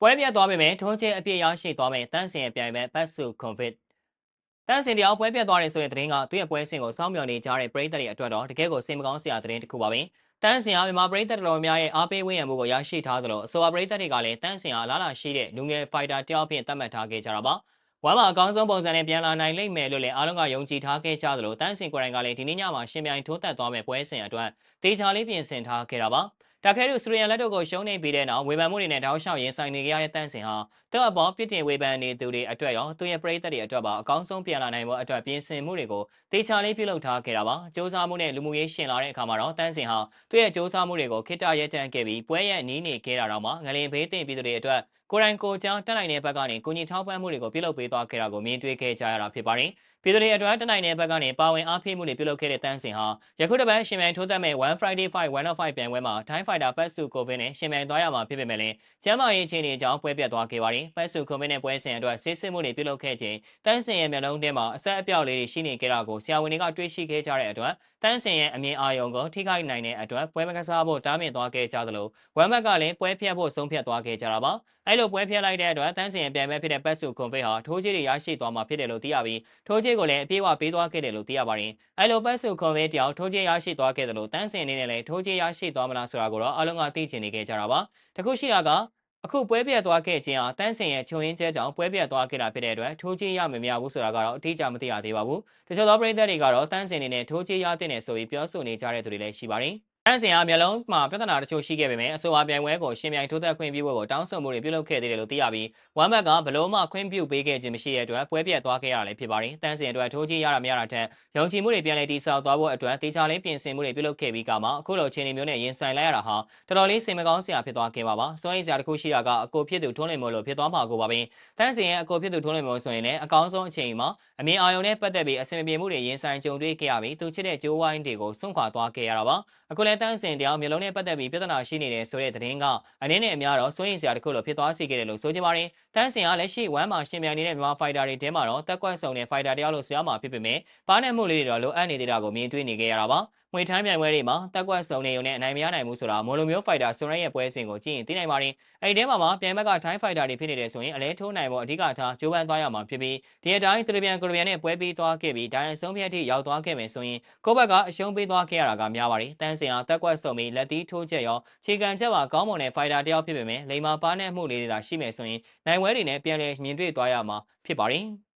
ပွဲပြတ်သွားပေမဲ့ထိုးချင်းအပြည့်ရရှိသွားမယ်တန်းစင်ရဲ့ပြိုင်ပွဲပတ်စုကွန်ဗစ်တန်းစင်တရားပွဲပြတ်သွားတယ်ဆိုတဲ့သတင်းကသူ့ရဲ့ပွဲစဉ်ကိုစောင့်မျှော်နေကြတဲ့ပရိသတ်တွေအတွက်တော့တကယ်ကိုစိတ်မကောင်းစရာသတင်းတစ်ခုပါပဲတန်းစင်အားမြန်မာပရိသတ်တော်များရဲ့အားပေးဝန်းရံမှုကိုရရှိထားသလိုအဆိုပါပရိသတ်တွေကလည်းတန်းစင်အားလာလာရှိတဲ့လူငယ်ဖိုက်တာတယောက်ဖြင့်သတ်မှတ်ထားခဲ့ကြတာပါဝမ်းမှာအကောင်းဆုံးပုံစံနဲ့ပြန်လာနိုင်လိမ့်မယ်လို့လည်းအားလုံးကယုံကြည်ထားခဲ့ကြသလိုတန်းစင်ကိုယ်တိုင်ကလည်းဒီနေ့ညမှာရှင်ပြိုင်ထိုးသက်သွားမဲ့ပွဲစဉ်အတွက်တေချာလေးပြင်ဆင်ထားခဲ့တာပါ တာခဲတို့စရီယန်လက်တို့ကိုရှုံးနေပြီးတဲ့နောက်ဝေဖန်မှုတွေနဲ့တောက်လျှောက်ရင်ဆိုင်နေကြရတဲ့တန်းစင်ဟာသူ့အပေါ်ပြစ်တင်ဝေဖန်နေသူတွေအတွက်ရောသူ့ရဲ့ပရိသတ်တွေအတွက်ပါအကောင်းဆုံးပြန်လာနိုင်ဖို့အတွက်ပြင်ဆင်မှုတွေကိုတေချာလေးပြုလုပ်ထားခဲ့တာပါစ조사မှုနဲ့လူမှုရေးရှင်လာတဲ့အခါမှာတော့တန်းစင်ဟာသူ့ရဲ့စ조사မှုတွေကိုခိတ္တရဲတန်းခဲ့ပြီးပွဲရဲ့နီးနေခဲ့တာတော့မှငလင်ဘေးတင်ပြည်သူတွေအတွက်ကိုရိုင်းကိုကြောင်းတက်နိုင်တဲ့ဘက်ကနေကိုကြီးထောက်ပံ့မှုတွေကိုပြုလုပ်ပေးသွားခဲ့တာကိုမြင်တွေ့ခဲ့ကြရတာဖြစ်ပါတယ် ပြည်သူတွေအတွက်တနိုင်တဲ့ဘက်ကနေပါဝင်အားဖြည့်မှုတွေပြုလုပ်ခဲ့တဲ့တန်းစင်ဟာယခုတစ်ပတ်ရှင်မြိုင်ထိုးသက်မဲ့1 Friday 5 1 of 5ပြိုင်ပွဲမှာ Thai Fighter ပတ်စုကိုဗင်းနဲ့ရှင်မြိုင်သွားရမှာဖြစ်ပေမဲ့လည်းကျမ်းမာရေးအခြေအနေအကြောင်းပွဲပြတ်သွားခဲ့ပါတယ်။ပတ်စုကိုဗင်းနဲ့ပွဲစဉ်အတွက်စစ်စစ်မှုတွေပြုလုပ်ခဲ့ခြင်းတန်းစင်ရဲ့မျက်လုံးထဲမှာအဆက်အပြောက်လေးတွေရှိနေကြတာကိုဆရာဝန်တွေကတွေ့ရှိခဲ့ကြတဲ့အတွက်တန်းစင်ရဲ့အမြင်အာရုံကိုထိခိုက်နိုင်တဲ့အတွက်ပွဲမကစားဖို့တားမြစ်သွားခဲ့ကြသလိုဝမ်ဘက်ကလည်းပွဲဖြတ်ဖို့ဆုံးဖြတ်သွားခဲ့ကြတာပါ။အဲ့လိုပွဲဖြတ်လိုက်တဲ့အတွက်တန်းစင်ရဲ့ပြန်မဲ့ဖြစ်တဲ့ပတ်စုကွန်ဖေးဟာထိုးကြီးတွေရရှိသွားမှာဖြစ်တယ်လို့သိရပြီးထိုးကြီးကိုလည်းအပြေးအဝပေးသွားခဲ့တယ်လို့သိရပါတယ်။အဲ့လိုပတ်စုကွန်ဖေးတယောက်ထိုးကြီးရရှိသွားခဲ့တယ်လို့တန်းစင်အနေနဲ့လည်းထိုးကြီးရရှိသွားမလားဆိုတာကိုတော့အလုံးကသိချင်နေခဲ့ကြတာပါ။တခုရှိတာကအခုပွဲပြတ်သွားခဲ့ခြင်းဟာတန်းစင်ရဲ့ချုံရင်းကျဲကြောင့်ပွဲပြတ်သွားခဲ့တာဖြစ်တဲ့အတွက်ထိုးကြီးရမမြဘူးဆိုတာကတော့အတိအကျမသိရသေးပါဘူး။တချို့သောပရိသတ်တွေကတော့တန်းစင်နေနဲ့ထိုးကြီးရတဲ့နေဆိုပြီးပြောဆိုနေကြတဲ့သူတွေလည်းရှိပါတယ်။ တန်းစင်အားမျက်လုံးမှာပြဿနာတချို့ရှိခဲ့ပေမဲ့အဆိုအပြိုင်ပွဲကိုရှင်ပြိုင်ထိုးသက်ခွင့်ပြုဖို့ကိုတောင်းဆိုမှုတွေပြုလုပ်ခဲ့သေးတယ်လို့သိရပြီးဝမ်ဘက်ကဘလို့မှခွင့်ပြုပေးခဲ့ခြင်းမရှိတဲ့အတွက်ပွဲပြတ်သွားခဲ့ရတာလည်းဖြစ်ပါတယ်။တန်းစင်အတွက်ထိုးကြီးရတာမရတာထက်ယုံကြည်မှုတွေပြန်လည်တည်ဆောက်သွားဖို့အတွက်တေချာလေးပြင်ဆင်မှုတွေပြုလုပ်ခဲ့ပြီးကမှအခုလိုအခြေအနေမျိုးနဲ့ရင်ဆိုင်လိုက်ရတာဟာတော်တော်လေးစိတ်မကောင်းစရာဖြစ်သွားခဲ့ပါပါ။စွမ်းရည်စရာတစ်ခုရှိတာကအကိုဖြစ်သူထုံးလင်မို့လို့ဖြစ်သွားမှာကိုပါပဲ။တန်းစင်ရဲ့အကိုဖြစ်သူထုံးလင်မို့ဆိုရင်လည်းအကောင်းဆုံးအချိန်မှာအမြင်အာရုံနဲ့ပတ်သက်ပြီးအဆင်ပြေမှုတွေရင်ဆိုင်ကြုံတွေ့ခဲ့ရပြီးသူချစ်တဲ့ဂျိုးဝိုင်းတွေကိုစွန့်ခွာသွားခဲ့ရတာပါ။အခုလည်းတန်းစင်တရားမျိုးလုံးနဲ့ပတ်သက်ပြီးပြဿနာရှိနေတဲ့ဆိုတဲ့သတင်းကအနည်းနဲ့အများတော့စိုးရိမ်စရာတစ်ခုလိုဖြစ်သွားစေခဲ့တယ်လို့ဆိုကြပါရင်တန်းစင်ကလက်ရှိဝမ်မှာရှင်ပြိုင်နေတဲ့မြန်မာဖိုက်တာတွေထဲမှာတော့တက်ကွက်ဆုံတဲ့ဖိုက်တာတယောက်လို့ဆရာမှာဖြစ်ပေမဲ့ပါးနဲ့မှုလေးတွေတော့လိုအပ်နေသေးတာကိုမြင်တွေ့နေခဲ့ရတာပါ ငွေထမ်းပြိုင်ပွဲတွေမှာတက်ကွက်စုံနေုံနဲ့အနိုင်မရနိုင်ဘူးဆိုတာမိုလိုမျိုးဖိုက်တာဆွန်ရဲရဲ့ပွဲစဉ်ကိုကြည့်ရင်သိနိုင်ပါတယ်။အဲဒီထဲမှာမှပြိုင်ဘက်ကထိုင်းဖိုက်တာတွေဖြစ်နေတယ်ဆိုရင်အလဲထိုးနိုင်ဖို့အဓိကထားကြိုးပမ်းသွားရမှာဖြစ်ပြီးဒီအတိုင်းသရပြန်ကိုရီးယားနဲ့ပွဲပြီးသွားခဲ့ပြီးဒိုင်အဆုံးဖြတ်ထိရောက်သွားခဲ့မယ်ဆိုရင်ကိုယ့်ဘက်ကအရှုံးပေးသွားခဲ့ရတာကများပါတယ်။တန်းစင်အားတက်ကွက်စုံပြီးလက်သီးထိုးချက်ရောခြေကန်ချက်ပါကောင်းမွန်တဲ့ဖိုက်တာတယောက်ဖြစ်ပေမဲ့လိမ္မာပါနဲ့မှုလေးတွေသာရှိမယ်ဆိုရင်နိုင်ပွဲတွေနဲ့ပြန်လည်မြင်တွေ့သွားရမှာဖြစ်ပါတယ်။